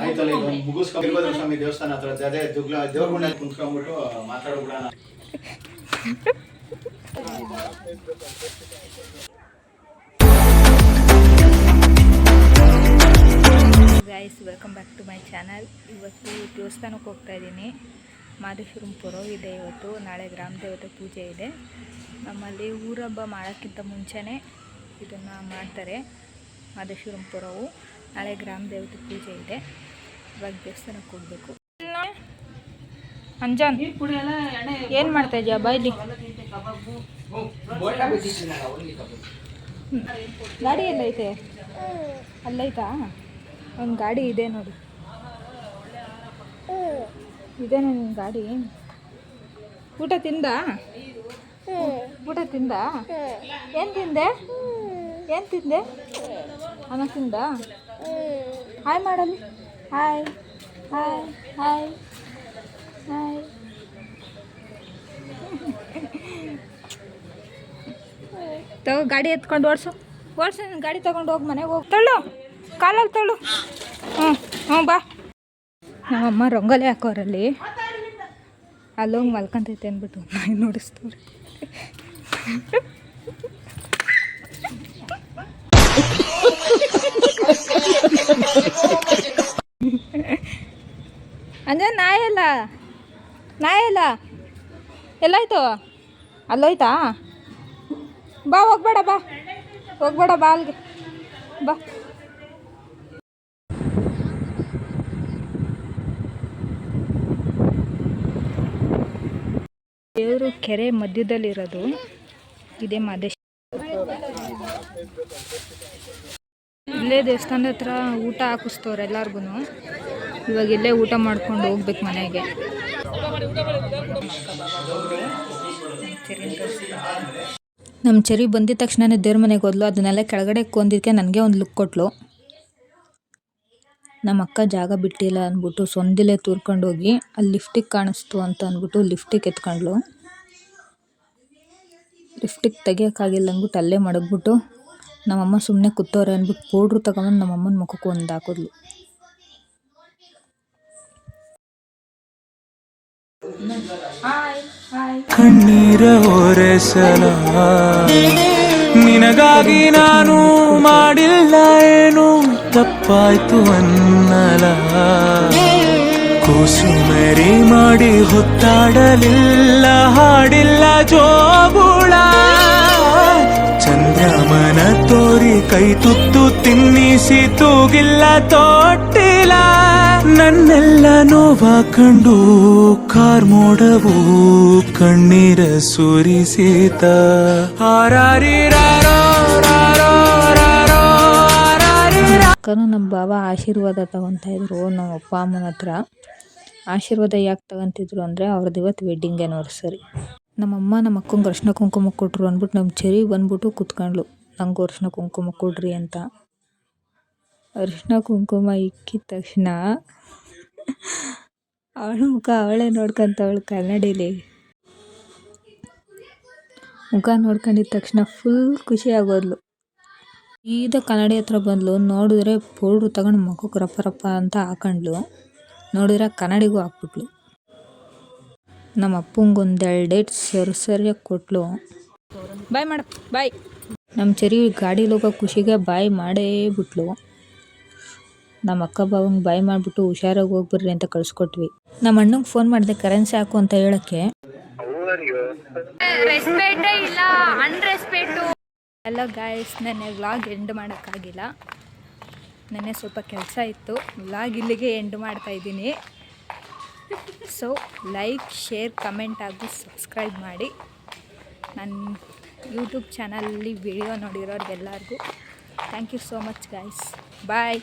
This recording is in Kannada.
ಆಯ್ತಲ್ಲ ಈಗ ಮುಗಿಸ್ಕೊಂಡು ವೀರಭದ್ರ ಸ್ವಾಮಿ ದೇವಸ್ಥಾನ ಹತ್ರ. ಅದೇ ದುಗ್ಲ ದೇವ್ರ ಗುಂಡ ಕುಂತ್ಕೊಂಡ್ಬಿಟ್ಟು ಮಾತಾಡ್ಬಿಡೋಣ guys welcome back to my channel ಇವತ್ತು ದೇವಸ್ಥಾನಕ್ಕೆ ಹೋಗ್ತಾ ಇದ್ದೀನಿ. ಮಾದೇಶ್ವರಂ ಇದೆ ಇವತ್ತು. ನಾಳೆ ಗ್ರಾಮ ದೇವತೆ ಪೂಜೆ ಇದೆ. ನಮ್ಮಲ್ಲಿ ಊರಹಬ್ಬ ಮಾಡೋಕ್ಕಿಂತ ಮುಂಚೆನೇ ಇದನ್ನು ಮಾಡ್ತಾರೆ ಮಾದೇಶ್ವರಂಪುರವು. ನಾಳೆ ಗ್ರಾಮ ದೇವತೆ ಪೂಜೆ ಇದೆ. ಇವಾಗ ದೇವಸ್ಥಾನಕ್ಕೆ ಹೋಗಬೇಕು. ಅಂಜಾನ್, ಏನು ಮಾಡ್ತಾ ಇದೆಯಾ ಬಾಯ್ಲಿ ಗಾಡಿ ಎಲ್ಲೈತೆ? ಅಲ್ಲೈತಾ? ಒಂದು ಗಾಡಿ ಇದೆ ನೋಡಿ. ಇದೇನೆ ನಿನ್ನ ಗಾಡಿ. ಊಟ ತಿಂದ? ಊಟ ತಿಂದ? ಏನು ತಿಂದೆ? ಏನು ತಿಂದೆ? ಅನ್ನ ತಿಂದ? ಹಾಯ್ ಮಾಡಲಿ ಹಾಯ್ ಹಾಯ್ ಹಾಯ್ ಹಾಯ್ ತಗೋ, ಗಾಡಿ ಎತ್ಕೊಂಡು ಓಡಿಸು. ಓಡಿಸು ಗಾಡಿ ತಗೊಂಡು ಹೋಗಿ ಮನೆಗೆ ಹೋಗಿ. ತಳ್ಳು. ಕಾಲಲ್ಲಿ ತಳ್ಳು. ಹ್ಞೂ ಹ್ಞೂ ಬಾ. ನಮ್ಮಮ್ಮ ರಂಗೋಲಿ ಹಾಕೋರಲ್ಲಿ ಅಲ್ಲೋಗಿ ಮಲ್ಕೊಂತೈತೆ ಅಂದ್ಬಿಟ್ಟು ನಾನು ನೋಡಿಸ್ತವ್ರೆ. ಅಂದ್ರೆ ನಾಯಲ್ಲ ನಾಯಲ್ಲ ಎಲ್ಲಾಯ್ತು? ಅಲ್ಲೋಯ್ತಾ? ಬಾ, ಹೋಗ್ಬೇಡ ಬಾ. ಹೋಗ್ಬೇಡ, ಬಾ ಅಲ್ಲಿಗೆ ಬಾ. ದೇವರು ಕೆರೆ ಮಧ್ಯದಲ್ಲಿರೋದು. ಇದೇ ಮಾದೇಶ. ಇಲ್ಲೇ ದೇವಸ್ಥಾನದ ಹತ್ರ ಊಟ ಹಾಕಿಸ್ತವ್ರೆ ಎಲ್ಲಾರ್ಗು ಇವಾಗ ಇಲ್ಲೇ ಊಟ ಮಾಡ್ಕೊಂಡು ಹೋಗ್ಬೇಕು ಮನೆಗೆ. ನಮ್ಮ ಚೆರಿ ಬಂದಿದ ತಕ್ಷಣನೇ ದೇವ್ರ ಮನೆಗೆ ಹೋದ್ಲು. ಅದನ್ನೆಲ್ಲ ಕೆಳಗಡೆ ಕೊಂದಿದ್ದಕ್ಕೆ ನನಗೆ ಒಂದು ಲುಕ್ ಕೊಟ್ಲು. ನಮ್ಮ ಅಕ್ಕ ಜಾಗ ಬಿಟ್ಟಿಲ್ಲ ಅಂದ್ಬಿಟ್ಟು ಸೊಂದಿಲೇ ತೂರ್ಕೊಂಡು ಹೋಗಿ ಅಲ್ಲಿ ಲಿಫ್ಟಿಗೆ ಕಾಣಿಸ್ತು ಅಂತ ಅಂದ್ಬಿಟ್ಟು ಲಿಫ್ಟಿಗೆ ಎತ್ಕೊಂಡ್ಲು ಲಿಫ್ಟಿಗೆ ತೆಗಿಯೋಕ್ಕಾಗಿಲ್ಲ ಅಂದ್ಬಿಟ್ಟು ಅಲ್ಲೇ ಮಡಗ್ಬಿಟ್ಟು ನಮ್ಮಮ್ಮ ಸುಮ್ಮನೆ ಕೂತವ್ರೆ ಅಂದ್ಬಿಟ್ಟು ಪೌಡ್ರು ತಗೊಂಬಂದು ನಮ್ಮಮ್ಮನ ಮುಖಕ್ಕೆ ಒಂದು ಹಾಕಿದ್ಲು. ಕಣ್ಣೀರ ಒರೆಸಲ. ನಿನಗಾಗಿ ನಾನು ಮಾಡಿಲ್ಲ ಏನು? ತಪ್ಪಾಯ್ತು ಅನ್ನಲ. ಕೂಸುಮರಿ ಮಾಡಿ ಹೊತ್ತಾಡಲಿಲ್ಲ, ಹಾಡಿಲ್ಲ ಜೋಗುಳ. ಕೈ ತುತ್ತು ತಿನ್ನಿಸಿ ತೂಗಿಲ್ಲ ತೊಟ್ಟಿಲ್ಲ ನನ್ನೆಲ್ಲ ನೋವ ಕಂಡು ಕಾರ್ಮೋಡವು ಕಣ್ಣೀರ ಸುರಿಸಿತ ಅಕ್ಕನು ನಮ್ಮ ಬಾವ ಆಶೀರ್ವಾದ ತಗೊತಾ ಇದ್ರು ನಮ್ಮ ಅಪ್ಪ, ಅಮ್ಮನ ಹತ್ರ. ಆಶೀರ್ವಾದ ಯಾಕೆ ತಗೊಂತಿದ್ರು ಅಂದರೆ ಅವ್ರದ್ದು ಇವತ್ತು ವೆಡ್ಡಿಂಗ್ ಆ್ಯನಿವರ್ಸರಿ ನಮ್ಮಮ್ಮ ನಮ್ಮ ಅಕ್ಕಂಗೆ ಅರ್ಶಿನ ಕುಂಕುಮ ಕೊಟ್ಟರು ಅಂದ್ಬಿಟ್ಟು ನಮ್ಮ ಚೆರಿ ಬಂದ್ಬಿಟ್ಟು ಕುತ್ಕೊಂಡ್ಲು ನಂಗೂ ಅರ್ಶಿನ ಕುಂಕುಮ ಕೊಡ್ರಿ ಅಂತ. ಅರಿಶಿನ ಕುಂಕುಮ ಇಕ್ಕಿದ ತಕ್ಷಣ ಅವಳ ಮುಖ ಅವಳೇ ನೋಡ್ಕೊಂತವಳು ಕನ್ನಡಿಲಿ. ಮುಖ ನೋಡ್ಕೊಂಡಿದ ತಕ್ಷಣ ಫುಲ್ ಖುಷಿ ಆಗೋದ್ಲು. ಈದ ಕನ್ನಡಿ ಹತ್ರ ಬಂದ್ಲು, ನೋಡಿದ್ರೆ ಪೌಡ್ರು ತಗೊಂಡು ಮುಖಕ್ಕೆ ರಪ್ಪ ರಪ್ಪ ಅಂತ ಹಾಕೊಂಡ್ಲು. ನೋಡಿದ್ರೆ ಕನ್ನಡಿಗೂ ಹಾಕ್ಬಿಟ್ಲು. ನಮ್ಮ ಅಪ್ಪಂಗೆ ಒಂದೆರಡು ಡೇಟ್ ಸರಿ ಸರಿಯಾಗಿ ಕೊಟ್ಲು. ಬಾಯ್ ಮಾಡ ಬಾಯ್ ನಮ್ಮ ಚರಿ ಗಾಡೀಲಿ ಹೋಗೋ ಖುಷಿಗೆ ಬಾಯ್ ಮಾಡೇ ಬಿಟ್ಲು. ನಮ್ಮ ಅಕ್ಕ ಬಾವಂಗೆ ಬಾಯ್ ಮಾಡಿಬಿಟ್ಟು ಹುಷಾರಾಗಿ ಹೋಗ್ಬರ್ರಿ ಅಂತ ಕಳಿಸ್ಕೊಟ್ವಿ. ನಮ್ಮ ಅಣ್ಣಂಗೆ ಫೋನ್ ಮಾಡಿದೆ ಕರೆನ್ಸಿ ಹಾಕು ಅಂತ ಹೇಳಕ್ಕೆ. ಎಲ್ಲ ಗಾಯಸ್ ನನಗೆ ವ್ಲಾಗ್ ಎಂಡ್ ಮಾಡೋಕ್ಕಾಗಿಲ್ಲ. ನೆನ್ನೆ ಸ್ವಲ್ಪ ಕೆಲಸ ಇತ್ತು. ವ್ಲಾಗ್ ಇಲ್ಲಿಗೆ ಎಂಡ್ ಮಾಡ್ತಾ ಇದ್ದೀನಿ. ಸೊ ಲೈಕ್ ಶೇರ್ ಕಮೆಂಟ್ ಆಗಿ ಸಬ್ಸ್ಕ್ರೈಬ್ ಮಾಡಿ. ನನ್ನ ಯೂಟ್ಯೂಬ್ ಚಾನಲಲ್ಲಿ video ನೋಡಿರೋರಿಗೆಲ್ಲರಿಗೂ thank you so much guys bye